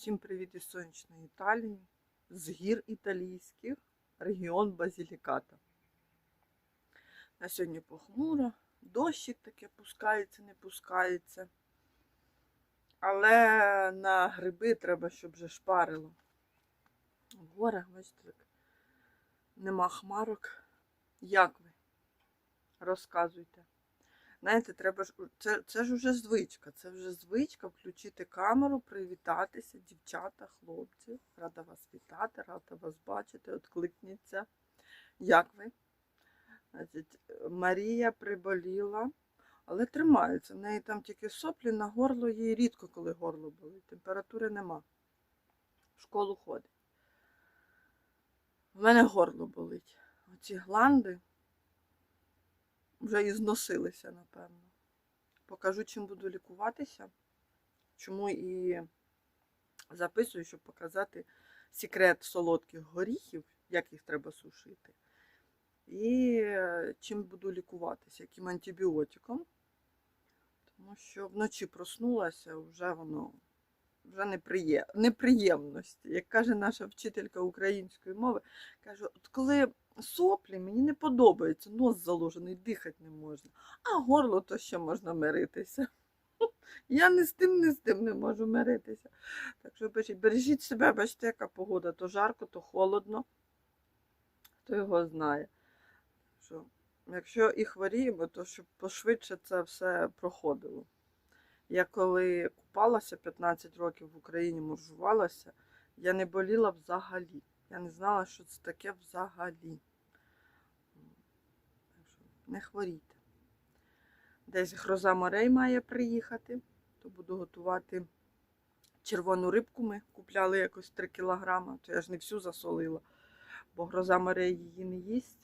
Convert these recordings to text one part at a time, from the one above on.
Всім привіт із сонячної Італії, з гір італійських, регіон Базіліката. На сьогодні похмуро, дощик таке пускається, не пускається. Але на гриби треба, щоб вже шпарило. В горах, бачите, нема хмарок. Як ви? Розказуйте. Знаєте, треба ж це, це ж вже звичка. Це вже звичка включити камеру, привітатися, дівчата, хлопці. Рада вас вітати, рада вас бачити, откликніться. Як ви? Значить, Марія приболіла, але тримається. В неї там тільки соплі на горло, їй рідко, коли горло болить. Температури нема. В школу ходить. У мене горло болить. Оці гланди вже і зносилися, напевно. Покажу, чим буду лікуватися. Чому і записую, щоб показати секрет солодких горіхів, як їх треба сушити. І е, чим буду лікуватися, яким антибіотиком. Тому що вночі проснулася, вже воно вже неприє... неприємності. Як каже наша вчителька української мови, каже, от коли соплі мені не подобається, нос заложений, дихати не можна. А горло то ще можна миритися. Я не з тим, не з тим не можу миритися. Так що бережіть, бережіть себе, бачите, яка погода, то жарко, то холодно. Хто його знає. Що, якщо і хворіємо, то щоб пошвидше це все проходило. Я коли купалася 15 років в Україні, моржувалася, я не боліла взагалі. Я не знала, що це таке взагалі. Не хворійте. Десь гроза морей має приїхати, то буду готувати червону рибку. Ми купляли якось 3 кілограма, то я ж не всю засолила, бо гроза морей її не їсть,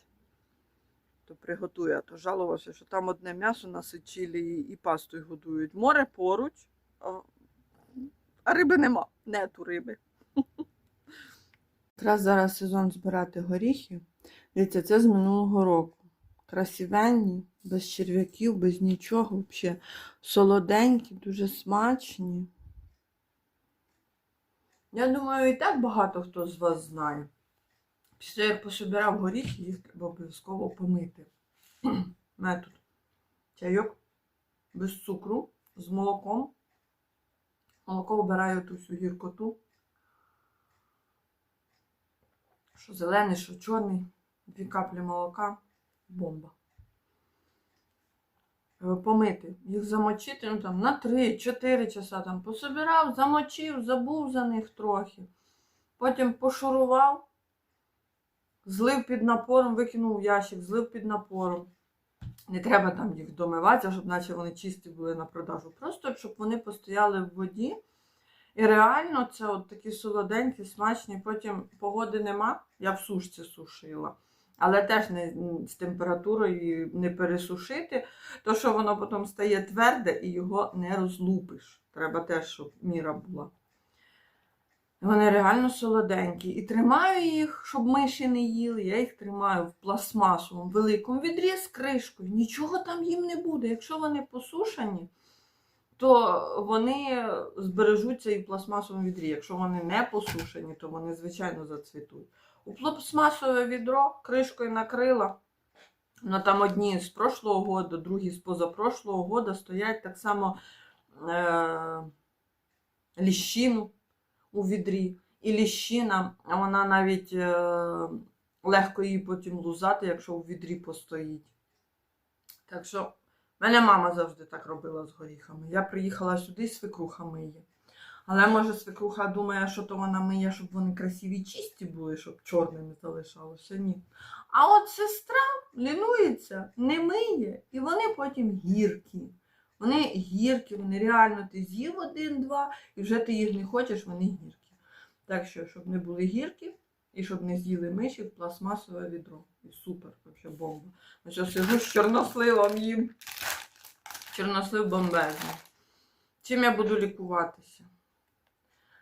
то приготую. А то жалувався, що там одне м'ясо на Сичилії і пастою годують. Море поруч, а риби нема. Нету риби. Якраз зараз сезон збирати горіхи. Дивіться, це з минулого року. Красивенні, без черв'яків, без нічого. Взагалі солоденькі, дуже смачні. Я думаю, і так багато хто з вас знає. Після як пособирав горіхи, їх треба обов'язково помити. Метод. Чайок без цукру, з молоком. Молоко вбираю ту всю гіркоту. Що зелений, що чорний. Дві каплі молока. Бомба. Е, Помити. Їх замочити ну, там, на 3-4 часа. Там, пособирав, замочив, забув за них трохи. Потім пошурував, злив під напором, викинув ящик, злив під напором. Не треба там їх домивати, щоб наче вони чисті були на продажу. Просто щоб вони постояли в воді. І реально це от такі солоденькі, смачні. Потім погоди нема, я в сушці сушила. Але теж не з температурою не пересушити, то що воно потім стає тверде і його не розлупиш. Треба теж, щоб міра була. Вони реально солоденькі. І тримаю їх, щоб миші не їли. Я їх тримаю в пластмасовому великому відрі з кришкою. Нічого там їм не буде. Якщо вони посушені, то вони збережуться і в пластмасовому відрі. Якщо вони не посушені, то вони, звичайно, зацвітуть. У пластмасове відро кришкою накрила. Ну, там одні з прошлого года, другі з позапрошлого года стоять так само е- ліщину у відрі. І ліщина, вона навіть е- легко її потім лузати, якщо у відрі постоїть. Так що, мене мама завжди так робила з горіхами. Я приїхала сюди, свекруха миє. Але може свекруха думає, що то вона миє, щоб вони красиві чисті були, щоб чорними залишалося. Ні. А от сестра лінується, не миє, і вони потім гіркі. Вони гіркі, вони реально ти з'їв один-два, і вже ти їх не хочеш, вони гіркі. Так що, щоб не були гіркі, і щоб не з'їли миші в пластмасове відро. І супер, взагалі бомба. Що сижу з чорносливом їм. Чорнослив бомбезний. Чим я буду лікуватися?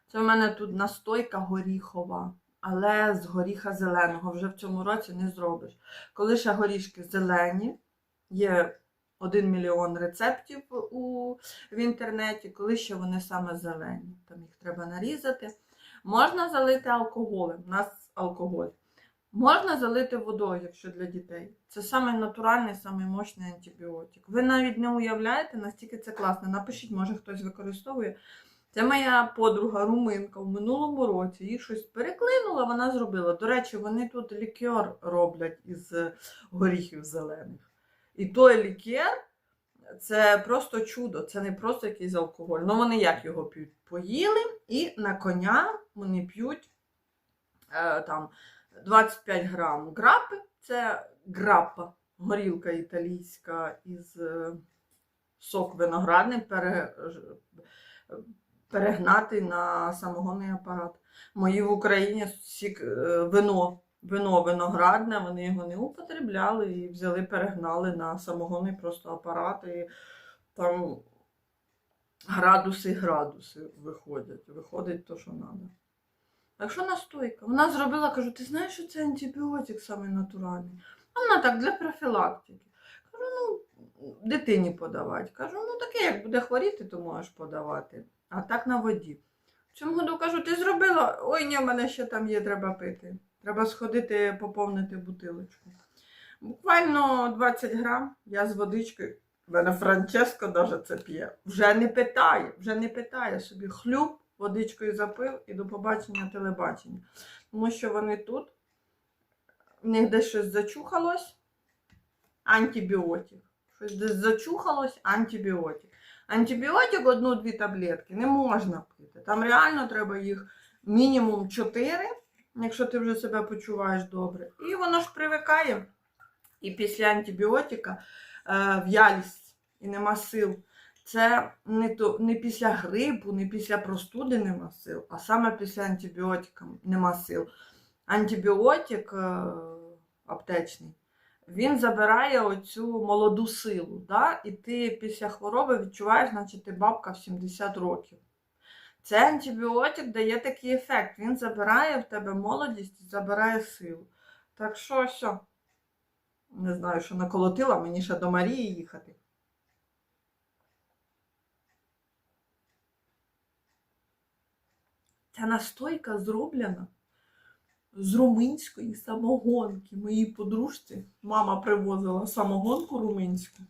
Це в мене тут настойка горіхова, але з горіха зеленого вже в цьому році не зробиш. Коли ще горішки зелені, є один мільйон рецептів у, в інтернеті, коли ще вони саме зелені. Там їх треба нарізати. Можна залити алкоголем. У нас алкоголь. Можна залити водою, якщо для дітей. Це самий натуральний, самий мощний антибіотик. Ви навіть не уявляєте, наскільки це класно. Напишіть, може хтось використовує. Це моя подруга руминка в минулому році. Їй щось переклинула, вона зробила. До речі, вони тут лікер роблять із горіхів зелених. І той лікер це просто чудо, це не просто якийсь алкоголь. Ну вони як його п'ють? Поїли і на коня вони п'ють е, там 25 грам грапи. Це грапа, горілка італійська із е, сок виноградний пере, перегнатий на самогонний апарат. Мої в Україні сік, е, вино, вино виноградне, вони його не употребляли і взяли, перегнали на самогонний просто апарат. І там градуси градуси виходять. Виходить то, що треба. Так що настойка? Вона зробила, кажу, ти знаєш, що це антибіотик саме натуральний? А Вона так для профілактики. Кажу, ну, дитині подавати. Кажу, ну таке, як буде хворіти, то можеш подавати. А так на воді. В цьому году кажу, ти зробила? Ой, ні, в мене ще там є, треба пити. Треба сходити поповнити бутилочку. Буквально 20 грам я з водичкою. В мене Франческо навіть це п'є. Вже не питає, вже не питає собі хлюб, водичкою запив і до побачення телебачення. Тому що вони тут, в них десь щось зачухалось, антибіотик. Щось десь зачухалось, антибіотик. Антибіотик одну-дві таблетки не можна пити. Там реально треба їх мінімум 4, якщо ти вже себе почуваєш добре. І воно ж привикає. І після антибіотика е, в'ялість і нема сил. Це не, то, не після грипу, не після простуди нема сил, а саме після антибіотика нема сил. Антибіотик е, аптечний, він забирає оцю молоду силу. Да? І ти після хвороби відчуваєш, наче ти бабка в 70 років. Цей антибіотик дає такий ефект. Він забирає в тебе молодість забирає силу. Так що все. Не знаю, що наколотила, мені ще до Марії їхати. Ця настойка зроблена з румунської самогонки. Моїй подружці мама привозила самогонку румунську.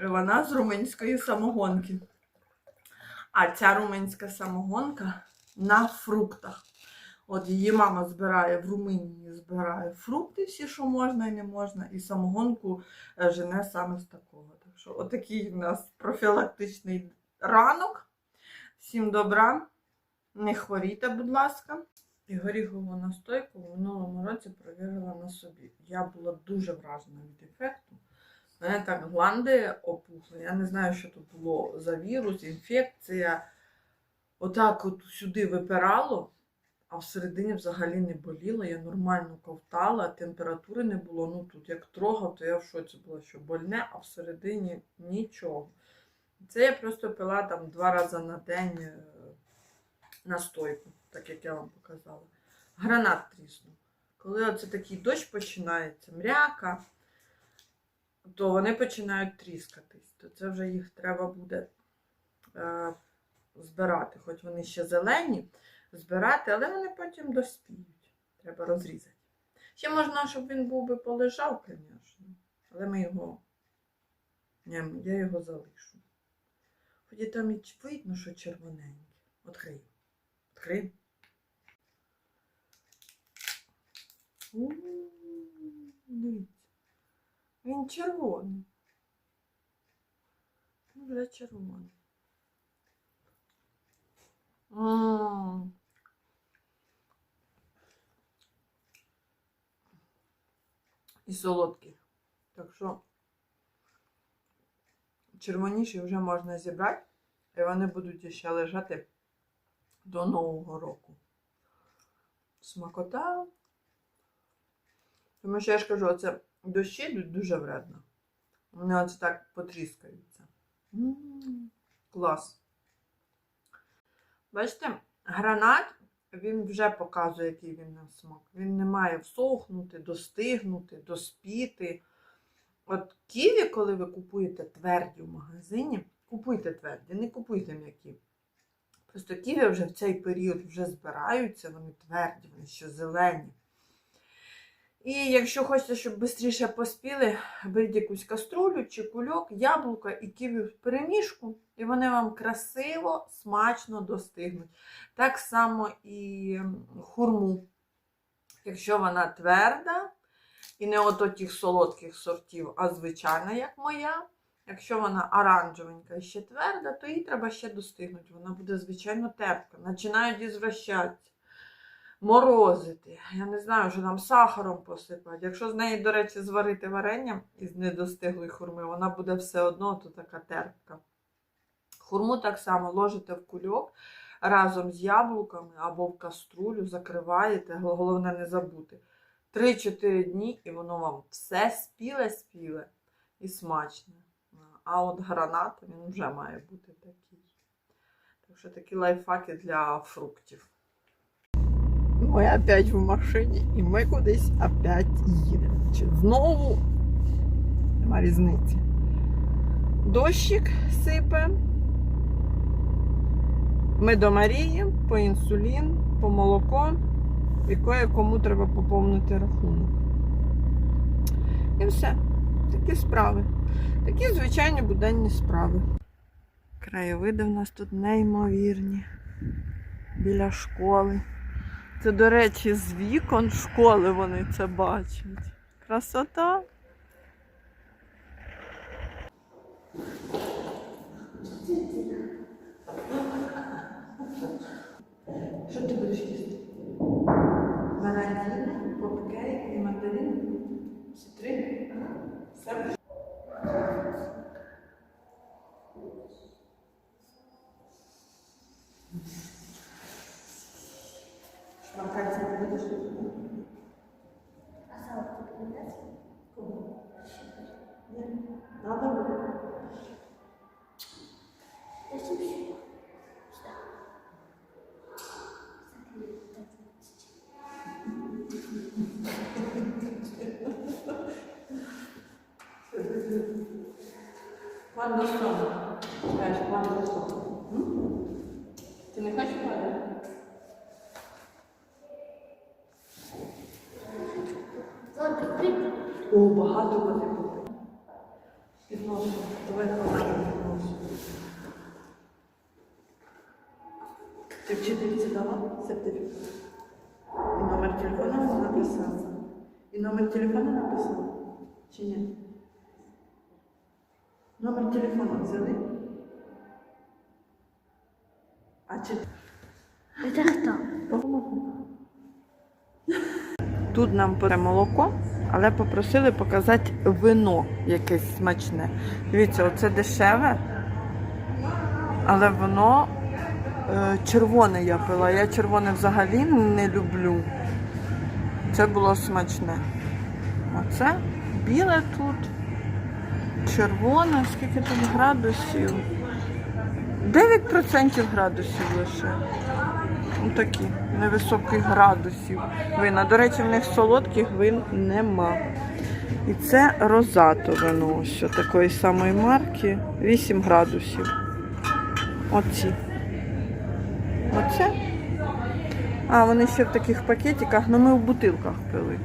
І вона з румунської самогонки. А ця румунська самогонка на фруктах. От її мама збирає в Румунії, збирає фрукти всі, що можна і не можна, і самогонку е, жене саме з такого. Так що отакий у нас профілактичний ранок. Всім добра, не хворійте, будь ласка. І горіхову настойку в минулому році провірила на собі. Я була дуже вражена від ефекту. Мене так гланди опухли. Я не знаю, що тут було за вірус, інфекція. Отак от сюди випирало, а всередині взагалі не боліло. Я нормально ковтала, температури не було. Ну тут як трогав, то я в шоці була, що больне, а всередині нічого. Це я просто пила там два рази на день е, настойку, так як я вам показала. Гранат тріснув. Коли оце такий дощ починається, мряка, то вони починають тріскатись. То це вже їх треба буде е, збирати. Хоч вони ще зелені, збирати, але вони потім доспіють. Треба розрізати. Ще можна, щоб він був би полежав, звісно. Але ми його. Ні, я його залишу. Хоч і там і видно, що червоненьке. Открий. Открий. Дивіться. Він червоний. Він вже червоний. М. І солодкий. Так що червоніші вже можна зібрати, і вони будуть ще лежати до Нового року. Смакота. Тому що я ж кажу, оце дощі йдуть дуже вредно. Вони оце так потріскаються. М, Клас. Бачите, гранат, він вже показує, який він на смак. Він не має всохнути, достигнути, доспіти. От ківі, коли ви купуєте тверді в магазині, купуйте тверді, не купуйте м'які. Просто ківі вже в цей період вже збираються, вони тверді, вони ще зелені. І якщо хочете, щоб швидше поспіли, беріть якусь каструлю чи кульок, яблука і ківі в перемішку, і вони вам красиво, смачно достигнуть. Так само і хурму. Якщо вона тверда, і не от тих солодких сортів, а звичайна, як моя. Якщо вона оранжевенька і ще тверда, то її треба ще достигнути. Вона буде, звичайно, терпка. Починають ізвращатися, морозити. Я не знаю, що там сахаром посипати. Якщо з неї, до речі, зварити варення із недостиглої хурми, вона буде все одно то така терпка. Хурму так само ложите в кульок разом з яблуками або в каструлю, закриваєте, головне не забути. 3-4 дні, і воно вам все спіле-спіле і смачне. А от гранат він вже має бути такий. Так що такі лайфхаки для фруктів. Ми опять в машині і ми кудись опять їдемо. Чи знову нема різниці. Дощик сипе. Ми до Марії по інсулін, по молоко, і кому треба поповнити рахунок. І все. Такі справи. Такі звичайні буденні справи. Краєвиди в нас тут неймовірні. Біля школи. Це, до речі, з вікон школи вони це бачать. Красота. Що ти будеш їсти? Вареники, попкейк і мандарин. Всі три? Все. Шмаркатися не будеш? А салат ты принес? Кому? Ні. Надо буде. Я все еще. Что? Смотри, так вот. Quando sono? Скажеш, quando sono? Не хочеш падати? Вот, ты О, багато води буде. Підношу. Давай положимо підношу. Ти вчительці дала сертифікат? І номер телефона вона написала. І номер телефона написала? Чи ні? Номер телефона взяли? А чи Это кто? Тут нам бере молоко, але попросили показати вино якесь смачне. Дивіться, оце дешеве, але воно е, червоне я пила. Я червоне взагалі не люблю. Це було смачне. Оце біле тут, червоне, скільки тут градусів? 9% градусів лише. Ну, такі невисоких градусів вина. До речі, в них солодких вин нема. І це розато вино, ось такої самої марки. 8 градусів. Оці. Оце. А, вони ще в таких пакетиках, ну ми в бутилках пили.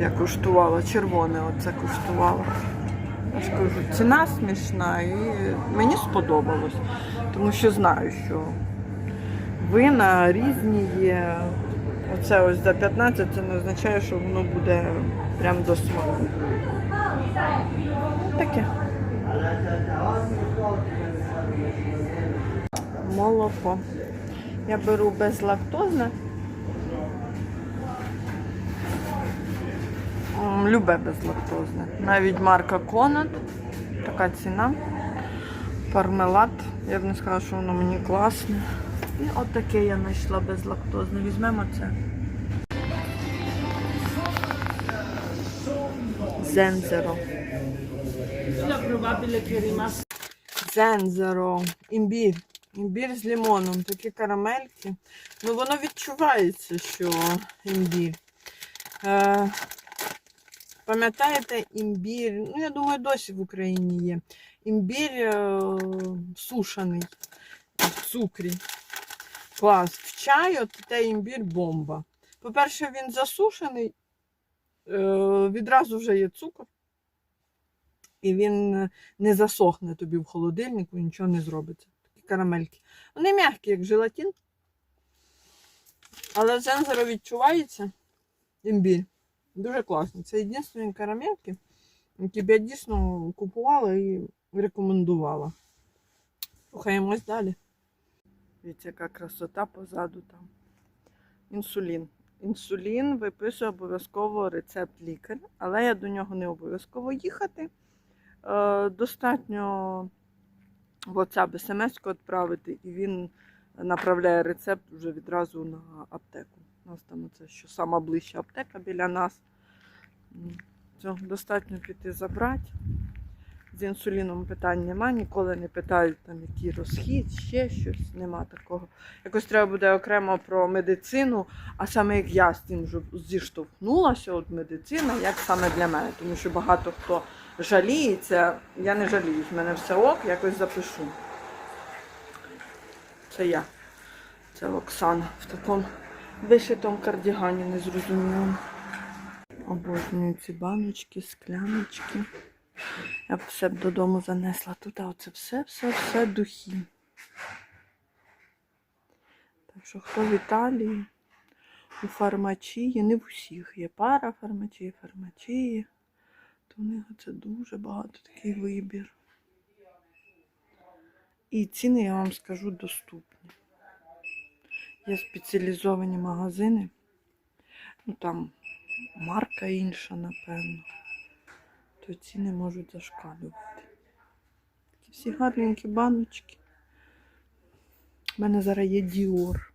Я куштувала, червоне оце куштувала. Я ж кажу, ціна смішна і мені сподобалось, тому що знаю, що вина різні є. Оце ось за 15 це не означає, що воно буде прям до смаку. Таке. Молоко. Я беру безлактозне. Любе безлактозне. Навіть марка Конат. Така ціна. Пармелад. Я б не сказала, що воно мені класне. І от таке я знайшла безлактозне. Візьмемо це. Зензеро. Зензеро. Імбір. Імбір з лимоном. Такі карамельки. Ну воно відчувається, що імбір. Е, Пам'ятаєте, імбір, ну я думаю, досі в Україні є. Імбір е, сушений в цукрі. Клас. В чай, от те імбір бомба. По-перше, він засушений, е, відразу вже є цукор. І він не засохне тобі в холодильнику, нічого не зробиться. Такі карамельки. Вони м'які, як желатин. Але зензеро відчувається імбір. Дуже класно. Це єдині карамельки, які б я дійсно купувала і рекомендувала. Рухаємось далі. Дивіться, яка красота позаду там. Інсулін. Інсулін виписує обов'язково рецепт лікар, але я до нього не обов'язково їхати. Е, достатньо WhatsApp смс відправити, і він направляє рецепт вже відразу на аптеку. У нас там це що сама ближча аптека біля нас. Цього достатньо піти забрати. З інсуліном питань нема, ніколи не питають там, який розхід, ще щось, нема такого. Якось треба буде окремо про медицину, а саме як я з тим ж- зіштовхнулася, от медицина, як саме для мене. Тому що багато хто жаліється, я не жаліюсь, в мене все ок, якось запишу. Це я. Це Оксана в такому вишитому кардігані незрозумілому. Обожнюю ці баночки, скляночки. Я б все б додому занесла тут, а оце все, все, все духи. Так що хто в Італії, у фармачії, не в усіх є пара фармачії, фармачії, то в них це дуже багато такий вибір. І ціни, я вам скажу, доступні. Є спеціалізовані магазини, ну там марка інша, напевно то ціни можуть зашкалювати. Такі всі гарненькі баночки. У мене зараз є Діор.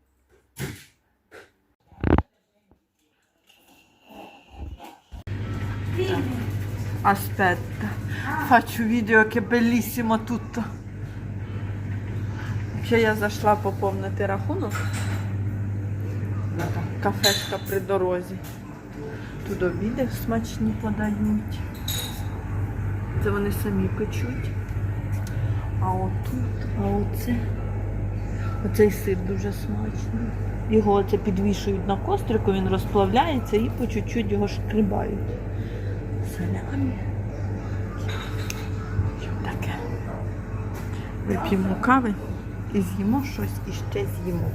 Aspetta, faccio video che bellissimo tutto. Ще я зайшла поповнити рахунок. Кафешка при дорозі. Тут обіди смачні подають. Це вони самі печуть. А отут, а оце. Оцей сир дуже смачний. Його оце підвішують на кострику, він розплавляється і по чуть-чуть його шкрибають. Салямі. Таке? Вип'ємо кави і з'їмо щось і ще з'їмо.